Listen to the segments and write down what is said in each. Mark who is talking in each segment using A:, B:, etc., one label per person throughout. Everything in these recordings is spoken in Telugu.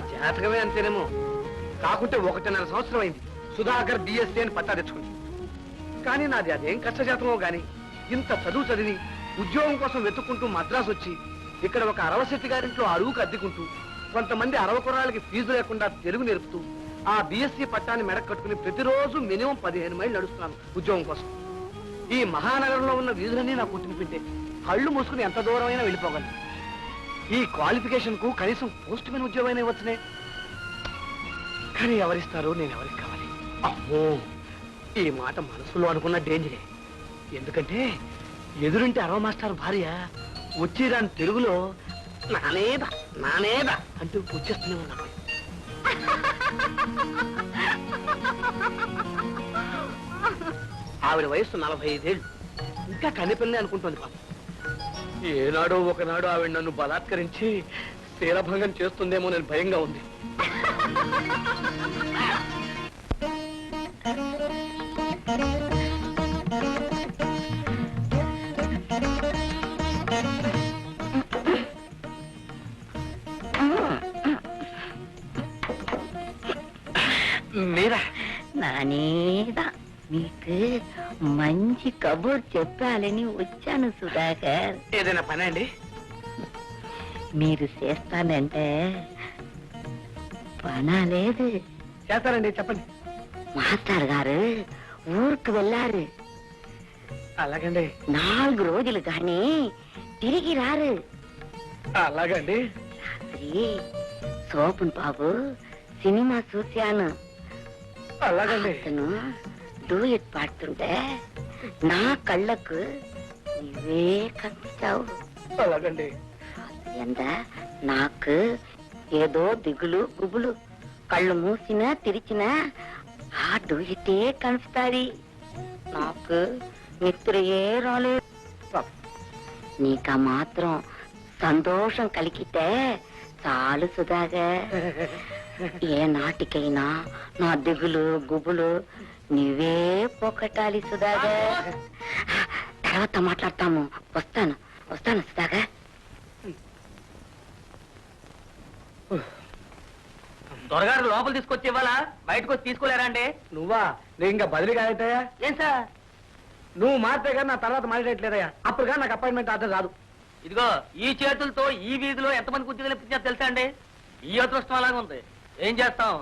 A: జాతకమే అంతేనేమో. కాకుంటే ఒకటిన్నర సంవత్సరం అయింది. సుధాకర్ బిఎస్సీ అని పట్టా తెచ్చుకుంది. కానీ నాది అదేం కష్టజాతమో గాని ఇంత చదువు చదివి ఉద్యోగం కోసం వెతుక్కుంటూ మద్రాసు వచ్చి ఇక్కడ ఒక అరవశెట్టి గారింట్లో అరువుకు అద్దెకుంటూ కొంతమంది అరవ ఫీజు లేకుండా తెలుగు నేర్పుతూ ఆ బిఎస్సీ పట్టాన్ని మెడకు కట్టుకుని ప్రతిరోజు మినిమం పదిహేను మైళ్ళు నడుస్తున్నాను ఉద్యోగం కోసం. ఈ మహానగరంలో ఉన్న వీధులన్నీ నాకు పుట్టినిపింటే కళ్ళు మూసుకుని ఎంత దూరమైనా వెళ్ళిపోగలను. ఈ క్వాలిఫికేషన్కు కనీసం పోస్ట్ మ్యాన్ ఉద్యోగం ఇవ్వచ్చునే. కానీ ఎవరిస్తారు నేను ఎవరికి కావాలి? అమ్మో ఈ మాట మనసులో అనుకున్న డేంజరే ఎందుకంటే ఎదురుంటే అరవ మాస్టర్ భార్య వచ్చి రాని తెలుగులో నానేదా నానేదా అంటూ పుచ్చేస్తూనే ఉన్నాను. ఆవిడ వయస్సు నలభై ఐదేళ్ళు. ఇంకా కన్నెపిల్లని అనుకుంటోంది పాపం. ఏనాడో ఒకనాడు ఆవిడ నన్ను బలాత్కరించి శీలభంగం చేస్తుందేమో నేను భయంగా ఉంది. మీరా?
B: నానేదా. మీకు మంచి కబుర్ చెప్పాలని వచ్చాను సుధాకర్.
A: ఏదైనా పని అండి?
B: మీరు చేస్తానంటే పనా లేదు.
A: చేస్తారండి చెప్పండి.
B: మాస్టర్ గారు ఊరికి వెళ్ళారు.
A: అలాగండి.
B: నాలుగు రోజులు కానీ తిరిగి రారు.
A: అలాగండి.
B: రాత్రి సోపున్ బాబు సినిమా చూశాను.
A: అలాగండి.
B: అతను డూయట్ పాడుతుంటే నా కళ్ళకు నువ్వే కనిపించావు
A: అలాగండి
B: ఎంత నాకు ఏదో దిగులు గుబులు కళ్ళు మూసినా తెరిచినా ఆ డూయిటే కనిపిస్తాది నాకు నిద్రయే రాలేదు నీక మాత్రం సంతోషం కలిగితే చాలు సుధాగా ఏ నాటికైనా నా దిగులు గుబులు నువ్వే పోకటాలి సుధాగా తర్వాత మాట్లాడతాము వస్తాను వస్తాను సుధాగా
C: దొరగారు లోపల తీసుకొచ్చి ఇవ్వాలా? బయటకు వచ్చి తీసుకోలేరా అండి?
A: నువ్వా? నేను ఇంకా బదిలీ కాదయ్యా
C: ఏం సార్?
A: నువ్వు మాత్రే కానీ నా తర్వాత మాట్లాడట్లేదయ్యా అప్పుడు కానీ నాకు అపాయింట్మెంట్ ఆర్డర్ రాదు.
C: ఇదిగో ఈ చేతులతో ఈ వీధిలో ఎంతమంది ఉద్యోగులు ఇప్పించారు తెలుసా అండి? ఈ అదృష్టం అలాగే ఉంది. ఏం చేస్తాం.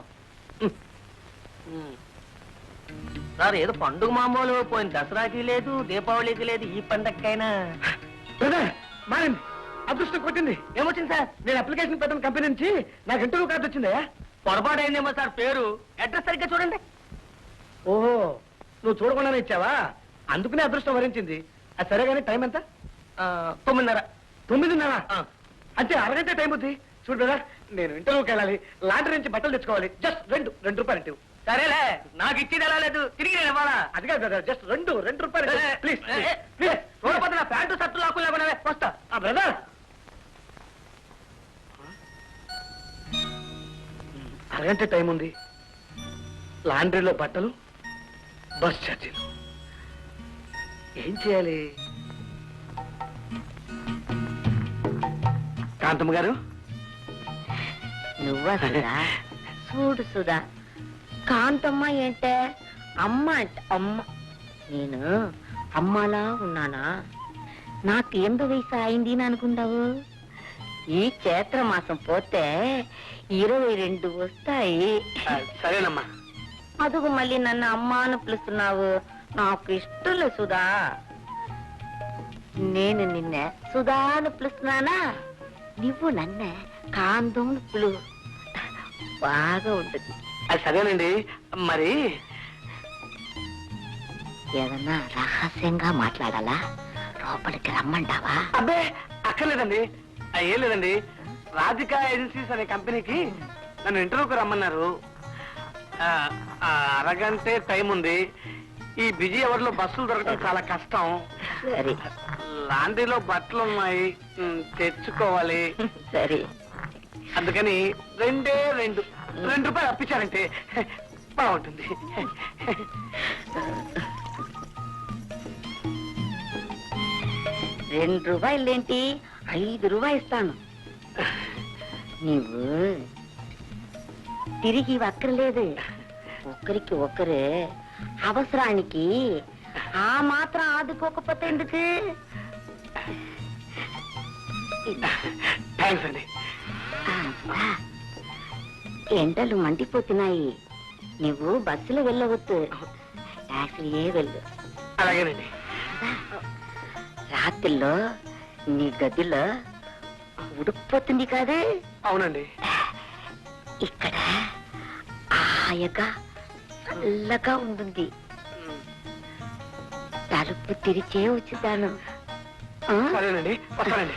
C: సార్ ఏదో పండుగ మామూలు పోయిన దసరాకి లేదు దీపావళికి లేదు ఈ పండగకైనా
A: మారింది అదృష్టం కొట్టింది.
C: ఏమొచ్చింది సార్?
A: నేను అప్లికేషన్ పెట్టిన కంపెనీ నుంచి నాకు ఇంటర్వ్యూ కార్డు వచ్చిందయ్యా
C: పొరపాటు అయిందేమో సార్ పేరు. అడ్రస్ సరిగ్గా చూడండి.
A: ఓహో నువ్వు చూడకుండానే ఇచ్చావా? అందుకనే అదృష్టం వరించింది. అది సరే కానీ టైం ఎంత?
C: తొమ్మిదిన్నర.
A: తొమ్మిదిన్నర. అంటే అరగంట టైం ఉంది చూడు బ్రదర్ నేను ఇంటర్వ్యూకి వెళ్ళాలి. లాండ్రీ నుంచి బట్టలు తెచ్చుకోవాలి. జస్ట్ రెండు రెండు రూపాయలు ఇవ్వు.
C: సరేలే నాకు ఇచ్చేది ఎలా లేదు? తిరిగి నేను ఇవ్వాలా?
A: అది కాదు బ్రదర్ జస్ట్ రెండు రెండు రూపాయలు ప్లీజ్ ప్లీజ్
C: నా ప్యాంటు షర్టు లాక్కులు లేకుండా వస్తా.
A: ఆ బ్రదర్. అరగంట టైం ఉంది. లాండ్రీలో బట్టలు బస్ ఛార్జీలు. ఏం చేయాలి? కాంతమ్మ గారు?
B: నువ్వా సుధా? చూడు సుధా. కాంతమ్మ ఏంటే? అమ్మ అంటే అమ్మ. నేను అమ్మలా ఉన్నానా? నాకు ఎంత వయసు అయింది అని అనుకుంటావు? ఈ చైత్ర మాసం పోతే ఇరవై రెండు వస్తాయి.
A: సరేనమ్మా.
B: అదుగు మళ్ళీ నన్ను అమ్మ అని పిలుస్తున్నావు. నాకు ఇష్టం లేదు సుధా. నేను నిన్న సుధా అని పిలుస్తున్నానా? నువ్వు నన్ను కాంతం పిలు బాగా ఉంటుంది.
A: అది సరేనండి. మరి?
B: ఏదన్నా రహస్యంగా మాట్లాడాలా? లోపలికి రమ్మంటావా?
A: అబ్బే అక్కర్లేదండి. ఏం లేదండి. రాధికా ఏజెన్సీస్ అనే కంపెనీకి నన్ను ఇంటర్వ్యూకి రమ్మన్నారు. అరగంటే టైం ఉంది. ఈ బిజీ అవర్లో బస్సులు దొరకడం చాలా కష్టం.
B: సరే.
A: లాండ్రీలో బట్టలు ఉన్నాయి ఉమ్, తెచ్చుకోవాలి.
B: సరే.
A: అందుకని రెండే రెండు. రెండు రూపాయలు అప్పించారంటే బాగుంటుంది.
B: రెండు రూపాయలు ఏంటి ఐదు రూపాయలు ఇస్తాను. నువ్వు తిరిగి ఇవ్వక్కర్లేదు. ఒకరికి ఒకరు అవసరానికి ఆ మాత్రం ఆదుకోకపోతే ఎందుకు?
A: థ్యాంక్స్ అండి.
B: ఆ, ఎండలు మండిపోతున్నాయి. నువ్వు బస్సులో వెళ్ళవద్దు. టాక్సీయే వెళ్ళు.
A: అలాగేనండి.
B: రాత్రిలో నీ గదిలో ఉడికిపోతుంది కాదే?
A: అవునండి.
B: ఇక్కడ హాయగా చల్లగా ఉంటుంది. తలుపు తెరిచే వచ్చుతాను. ఆ?
A: సరేనండి వస్తానండి.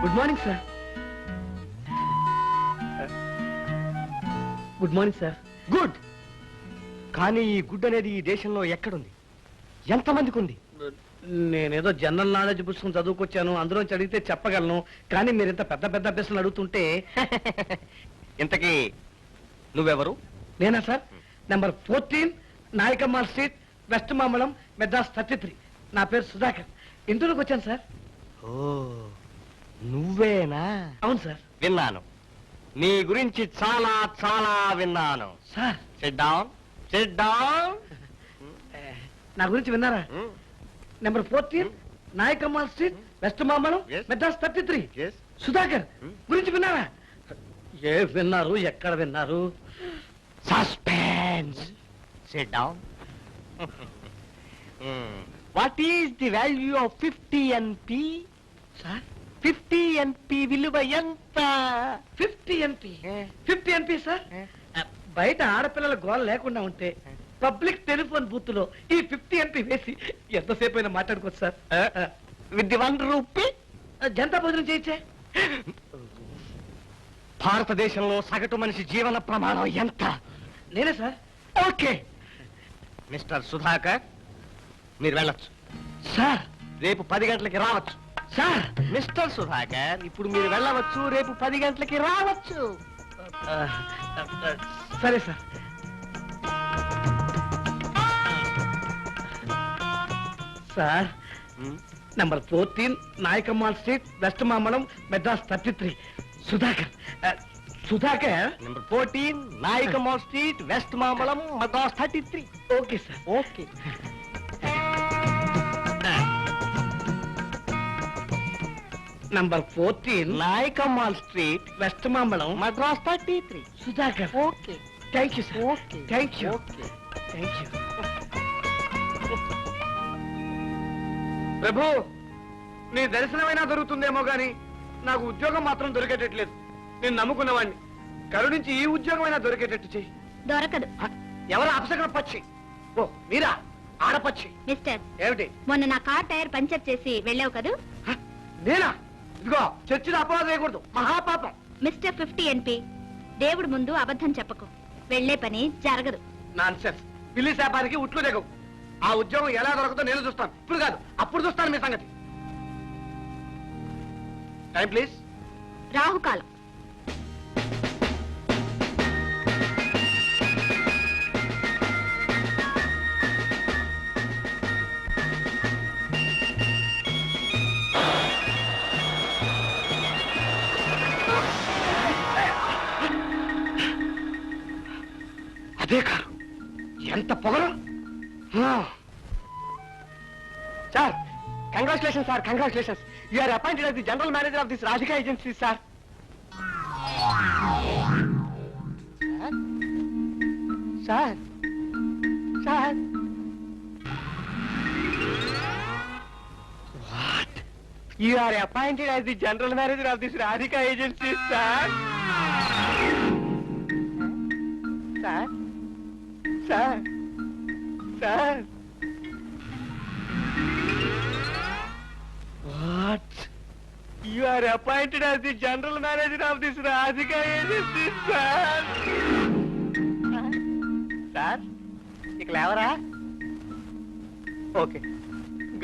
A: Good morning sir. Good morning sir.
D: Good. కానీ ఈ గుడ్ అనేది ఈ దేశంలో ఎక్కడుంది? ఎంతమందికి ఉంది
A: నేనేదో జనరల్ నాలెడ్జ్ పుస్తకం చదువుకొచ్చాను అందులో అడిగితే చెప్పగలను కానీ మీరు ఇంత పెద్ద పెద్ద ప్రశ్నలు అడుగుతుంటే
D: ఇంతకీ నువ్వెవరు?
A: నేనా sir? Number fourteen Nayakammal street west Mambalam Madras thirty three. నా పేరు సుధాకర్. ఇంటర్వ్యూకి వచ్చాను సార్.
D: ఓ నువ్వేనా?
A: అవును సార్.
D: విన్నాను. నీ గురించి చాలా చాలా విన్నాను.
A: Sir.
D: Sit down sit down
A: ఏ, నా గురించి విన్నారా? Number fourteen Nayakammal street west Mambalam. Madras thirty three. Sudhakar
D: Hmm.
A: గురించి విన్నారా? ఏ విన్నారు ఎక్కడ విన్నారు?
D: Suspense sit down what is the value of fifty NP
A: sir
D: fifty NP విలువ ఎంత?
A: Fifty NP fifty NP sir బయట ఆడపిల్లల గోల లేకుండా ఉంటే పబ్లిక్ టెలిఫోన్ బూత్లో ఈ ఫిఫ్టీ ఎన్పి వేసి ఎంతసేపు అయినా మాట్లాడుకోవచ్చు సార్.
D: విత్ వన్ రూపీ
A: జనతా భోజనం చేయించే.
D: భారతదేశంలో సగటు మనిషి జీవన ప్రమాణం ఎంత?
A: నేనే సార్.
D: ఓకే. మిస్టర్ సుధాకర్ మీరు వెళ్ళొచ్చు.
A: సార్.
D: రేపు పది గంటలకి రావచ్చు.
A: సార్.
D: మిస్టర్ సుధాకర్ ఇప్పుడు మీరు వెళ్ళవచ్చు రేపు పది గంటలకి రావచ్చు.
A: సరే sir. Sir number fourteen Nayakammal street west Mambalam Madras thirty three Sudhakar ఆ, Sudhakar
D: number fourteen Nayakammal street west Mambalam Madras thirty three
A: okay sir
D: okay
A: number fourteen
D: Nayakammal street
A: west Mambalam
D: Madras thirty three
A: Sudhakar
D: okay
A: thank you sir ప్రభు నీ దర్శనమైనా దొరుకుతుందేమో గాని నాకు ఉద్యోగం మాత్రం దొరికేటట్లేదు. నేను నమ్ముకున్నవాడిని కరుణించి ఈ ఉద్యోగమైనా దొరికేటట్టు చెయ్యి.
B: దొరకదు?
A: ఎవరు అపసగన పక్షి? ఓ మీరా? ఆడపక్షి
B: మిస్టర్.
A: ఏమిటి?
B: మొన్న నా కార్ టైర్ పంచర్ చేసి వెళ్ళావు కదూ?
A: నేనా? ఇదిగో చర్చిలో అపవాదం వేయకూడదు. మహాపాపం.
B: మిస్టర్ ఫిఫ్టీ ఎన్పి దేవుడి ముందు అబద్ధం చెప్పకు. వెళ్ళే పని జరగదు.
A: నాన్ సెన్స్ పిల్లి శాపానికి ఉట్లు దిగవు ఆ ఉద్యోగం ఎలా దొరకదో నేను చూస్తాను. ఇప్పుడు కాదు అప్పుడు చూస్తాను మీ సంగతి. టైం ప్లీజ్
B: రాహుకాలం.
A: అదే కారు. ఎంత పొగరు?
D: Sir congratulation sir congratulations you are appointed as the general manager of this Radhika agency sir sir sir You are appointed as the general manager of this Radhika agency, sir. Sir? Sir? You are appointed as the general manager of this Radhika agency, sir. Sir ఇక లేవరా okay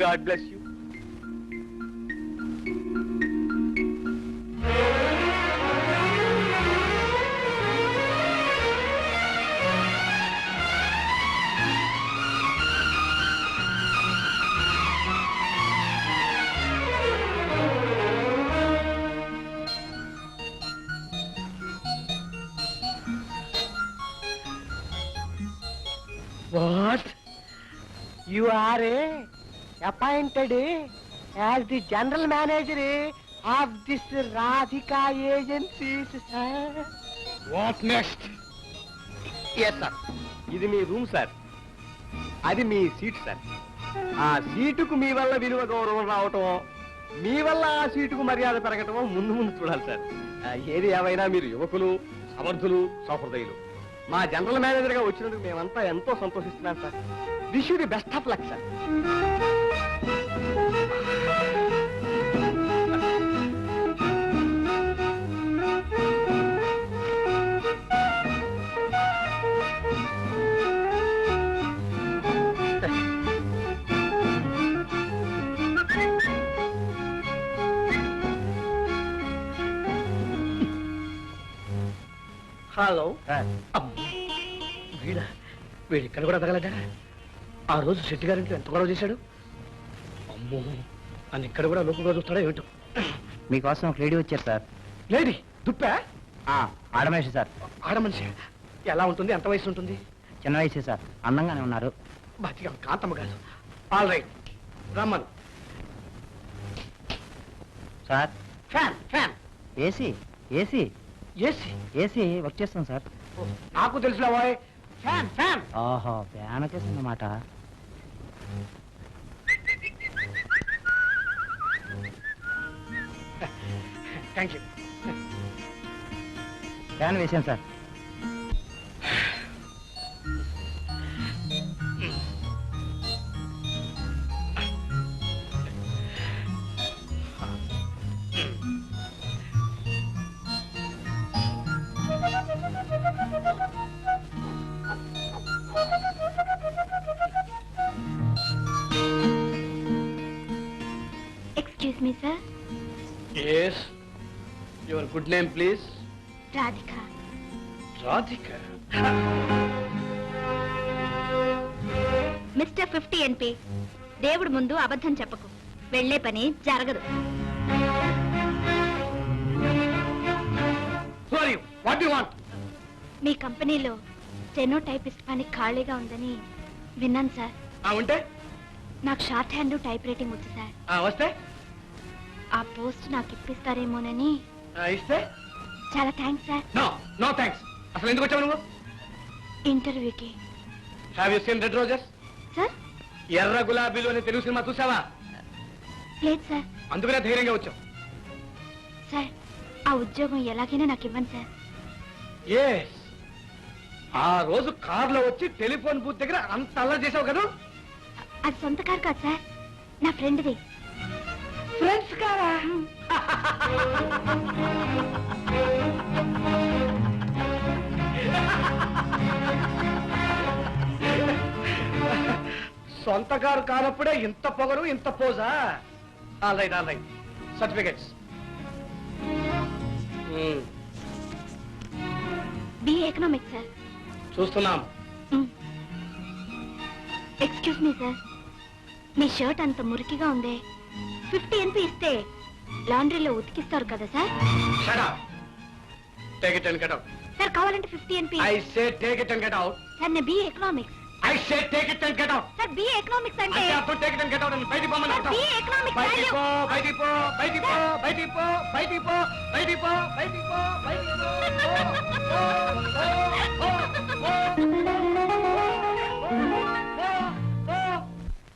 D: god bless you you appointed as the general manager of this Radhika agencies sir.
A: What next
D: yes sir ఇది మీ రూమ్ సార్. అది మీ సీట్ సార్. ఆ సీటుకు మీ వల్ల విలువ గౌరవం రావటం మీ వల్ల ఆ సీటుకు మర్యాద పెరగటం ముందు ముందు చూడాలి సార్. ఏది ఏమైనా మీరు యువకులు సమర్థులు సహృదయులు. మా జనరల్ మేనేజర్గా వచ్చినందుకు మేమంతా ఎంతో సంతోషిస్తున్నాం sir. Wish you the best of luck sir
A: hello. వీడా వీడు ఇక్కడ కూడా తగలడా ఆ రోజు శెట్టి గారింట్లో ఎంత గొడవ చేశాడు? అమ్మో అని ఇక్కడ కూడా లోకంగా చూస్తాడో ఏమిటో?
E: మీకోసం ఒక లేడీ వచ్చారు సార్.
A: లేడీ? దుప్పా?
E: ఆడమేషి సార్.
A: ఆడ మనిషి. ఎలా ఉంటుంది? ఎంత వయసు ఉంటుంది?
E: చిన్న వయసే సార్. అందంగానే ఉన్నారు.
A: బాగా కాంతమ్మ కాదు ఆల్ రైట్ రమ్మను.
E: Sir.
A: Fan fan
E: AC AC.
A: AC?
E: AC work చేస్తాం సార్.
A: నాకు తెలుసులే బాయ్. Fan fan.
E: ఓహో ఫ్యాన్ వచ్చేసిందన్నమాట
A: థ్యాంక్ యూ.
E: ఫ్యాన్ వేసాను sir.
A: Good name please
F: Radhika
A: Radhika
F: mister fifty NP దేవుడి ముందు అబద్ధం చెప్పకు. వెళ్ళే పని జరగదు.
A: వాట్ యు వాంట్
F: మీ కంపెనీలో స్టెనో టైపిస్ట్ పని ఖాళీగా ఉందని విన్నాను సార్.
A: ఆ ఉంటే?
F: నాకు షార్ట్ హ్యాండ్ టైప్ రైటింగ్ వచ్చు సార్.
A: ఆ వస్తే?
F: ఆ పోస్ట్ నాకు ఇప్పిస్తారేమోనని
A: ఇస్తే?
F: చాలా thanks sir
A: no no thanks అసలు ఎందుకు వచ్చావు నువ్వు?
F: ఇంటర్వ్యూకి
A: have you seen red roses
F: sir
A: ఎర్ర గులాబీలు అనే తెలుగు సినిమా చూసావా?
F: లేదు సార్
A: అందుకనే ధైర్యంగా వచ్చావు.
F: సార్ ఆ ఉద్యోగం ఎలాగైనా నాకు ఇవ్వండి సార్
A: ఎస్ ఆ రోజు కారులో వచ్చి టెలిఫోన్ బూత్ దగ్గర అంత అల్లరి చేసావు కదా?
F: అది సొంత కారు కాదు సార్ నా ఫ్రెండ్ది
A: ఫ్రెండ్స్ కారా సొంత కారు కానప్పుడే ఇంత పొగరు ఇంత పోజా? All right all right. Certificates
F: B economics sir.
A: చూస్తున్నాం.
F: Excuse me sir. మీ షర్ట్ అంత మురికిగా ఉందే. ఫిఫ్టీ ఎంపీ ఇస్తే లాండ్రీలో ఉతికిస్తారు కదా సార్
A: Shut
F: సార్ కావాలంటే fifty NP
A: I say take it and get out.
F: Sir నేను BA economics
A: I say take it and get out.
F: Sir BA economics అంటే
A: అంటే అప్పుడు take it and get out అని బయటికి పోమని
F: సార్ అంటావు. ఎకనామిక్స్
A: బయటికి పో, బయటికి పో, బయటికి పో, బయటికి పో, బయటికి పో, బయటికి పో, బయటికి పో, బయటికి పో.